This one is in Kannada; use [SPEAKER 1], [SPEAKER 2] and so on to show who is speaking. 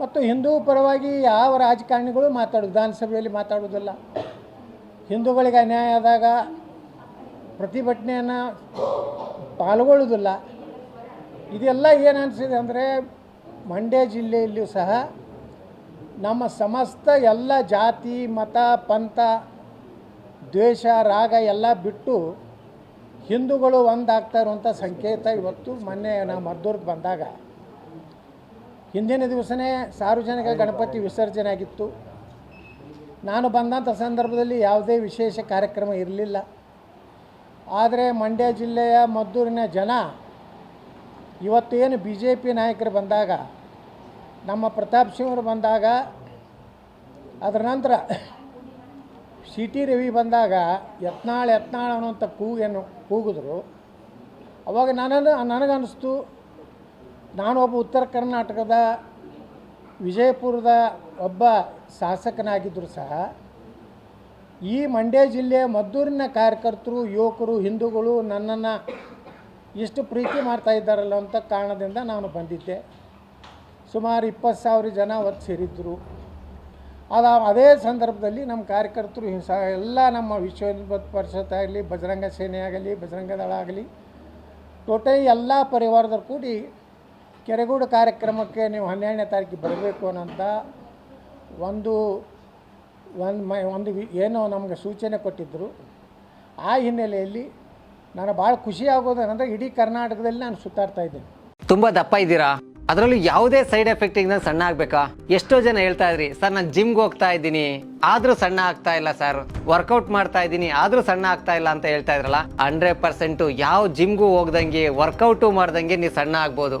[SPEAKER 1] ಮತ್ತು ಹಿಂದೂ ಪರವಾಗಿ ಯಾವ ರಾಜಕಾರಣಿಗಳು ಮಾತಾಡೋದು? ವಿಧಾನಸಭೆಯಲ್ಲಿ ಮಾತಾಡೋದಿಲ್ಲ. ಹಿಂದೂಗಳಿಗೆ ಅನ್ಯಾಯ ಆದಾಗ ಪ್ರತಿಭಟನೆಯನ್ನು ಪಾಲ್ಗೊಳ್ಳೋದಿಲ್ಲ. ಇದೆಲ್ಲ ಏನು ಅನಿಸಿದೆ ಅಂದರೆ ಮಂಡ್ಯ ಜಿಲ್ಲೆಯಲ್ಲಿಯೂ ಸಹ ನಮ್ಮ ಸಮಸ್ತ ಎಲ್ಲ ಜಾತಿ, ಮತ, ಪಂಥ, ದ್ವೇಷ, ರಾಗ ಎಲ್ಲ ಬಿಟ್ಟು ಹಿಂದೂಗಳು ಒಂದಾಗ್ತಾ ಇರುವಂಥ ಸಂಕೇತ ಇವತ್ತು ಮೊನ್ನೆ ನಾವು ಮದ್ದೂರ್ಗೆ ಬಂದಾಗ. ಹಿಂದಿನ ದಿವಸನೇ ಸಾರ್ವಜನಿಕ ಗಣಪತಿ ವಿಸರ್ಜನೆ ಆಗಿತ್ತು. ನಾನು ಬಂದಂಥ ಸಂದರ್ಭದಲ್ಲಿ ಯಾವುದೇ ವಿಶೇಷ ಕಾರ್ಯಕ್ರಮ ಇರಲಿಲ್ಲ. ಆದರೆ ಮಂಡ್ಯ ಜಿಲ್ಲೆಯ ಮದ್ದೂರಿನ ಜನ ಇವತ್ತು ಏನು ಬಿ ಜೆ ಪಿ ನಾಯಕರು ಬಂದಾಗ, ನಮ್ಮ ಪ್ರತಾಪ್ ಸಿಂಹರು ಬಂದಾಗ, ಅದರ ನಂತರ ಸಿ ಟಿ ರವಿ ಬಂದಾಗ ಯತ್ನಾಳ್ ಯತ್ನಾಳ್ ಅನ್ನುವಂಥ ಕೂಗೇನು ಕೂಗಿದ್ರು ಅವಾಗ ನನಗೆ, ನನಗನ್ನಿಸ್ತು ನಾನೊಬ್ಬ ಉತ್ತರ ಕರ್ನಾಟಕದ ವಿಜಯಪುರದ ಒಬ್ಬ ಶಾಸಕನಾಗಿದ್ದರೂ ಸಹ ಈ ಮಂಡ್ಯ ಜಿಲ್ಲೆ ಮದ್ದೂರಿನ ಕಾರ್ಯಕರ್ತರು, ಯುವಕರು, ಹಿಂದೂಗಳು ನನ್ನನ್ನು ಇಷ್ಟು ಪ್ರೀತಿ ಮಾಡ್ತಾ ಇದ್ದಾರಲ್ಲ ಅಂತ ಕಾರಣದಿಂದ ನಾನು ಬಂದಿದ್ದೆ. ಸುಮಾರು ಇಪ್ಪತ್ತು ಸಾವಿರ ಜನ ಅವತ್ತು ಸೇರಿದ್ದರು ಅದ, ಅದೇ ಸಂದರ್ಭದಲ್ಲಿ ನಮ್ಮ ಕಾರ್ಯಕರ್ತರು ಹಿಂಸಾ ಎಲ್ಲ ನಮ್ಮ ವಿಶ್ವ ಹಿಂದೂ ಪರಿಷತ್ ಆಗಲಿ, ಬಜರಂಗ ಸೇನೆ ಆಗಲಿ, ಬಜರಂಗ ದಳ ಆಗಲಿ, ಟೋಟಲಿ ಎಲ್ಲ ಪರಿವಾರದವ್ರು ಕೂಡಿ ಕೆರೆಗೂಡು ಕಾರ್ಯಕ್ರಮಕ್ಕೆ ನೀವು ಹನ್ನೆರಡನೇ ತಾರೀಕಿಗೆ ಬರಬೇಕು ಅನ್ನೋಂಥ ಒಂದು ಒಂದು ಮ, ಒಂದು ಏನೋ ನಮಗೆ ಸೂಚನೆ ಕೊಟ್ಟಿದ್ದರು ಆ ಹಿನ್ನೆಲೆಯಲ್ಲಿ ನಾನು ಭಾಳ ಖುಷಿ ಆಗೋದೇನೆಂದರೆ ಇಡೀ ಕರ್ನಾಟಕದಲ್ಲಿ ನಾನು ಸುತ್ತಾಡ್ತಾ ಇದ್ದೇನೆ.
[SPEAKER 2] ತುಂಬ ದಪ್ಪ ಇದ್ದೀರಾ? ಅದರಲ್ಲೂ ಯಾವುದೇ ಸೈಡ್ ಎಫೆಕ್ಟ್ ಇಂದ ಸಣ್ಣ ಆಗ್ಬೇಕಾ? ಎಷ್ಟೋ ಜನ ಹೇಳ್ತಾ ಇದ್ರಿ, ಸರ್, ನಾನು ಜಿಮ್ಗೆ ಹೋಗ್ತಾ ಇದ್ದೀನಿ. ಆದ್ರೂ ಸಣ್ಣ ಆಗ್ತಾ ಇಲ್ಲ, ಸರ್. ವರ್ಕೌಟ್ ಮಾಡ್ತಾ ಇದ್ದೀನಿ, ಆದ್ರೂ ಸಣ್ಣ ಆಗ್ತಾ ಇಲ್ಲ ಅಂತ ಹೇಳ್ತಾ ಇದ್ರಲ್ಲ, ಹಂಡ್ರೆಡ್ ಪರ್ಸೆಂಟ್ ಯಾವ ಜಿಮ್ಗೂ ಹೋಗ್ದಂಗೆ, ವರ್ಕೌಟು ಮಾಡ್ದಂಗೆ ನೀವು ಸಣ್ಣ ಆಗ್ಬೋದು.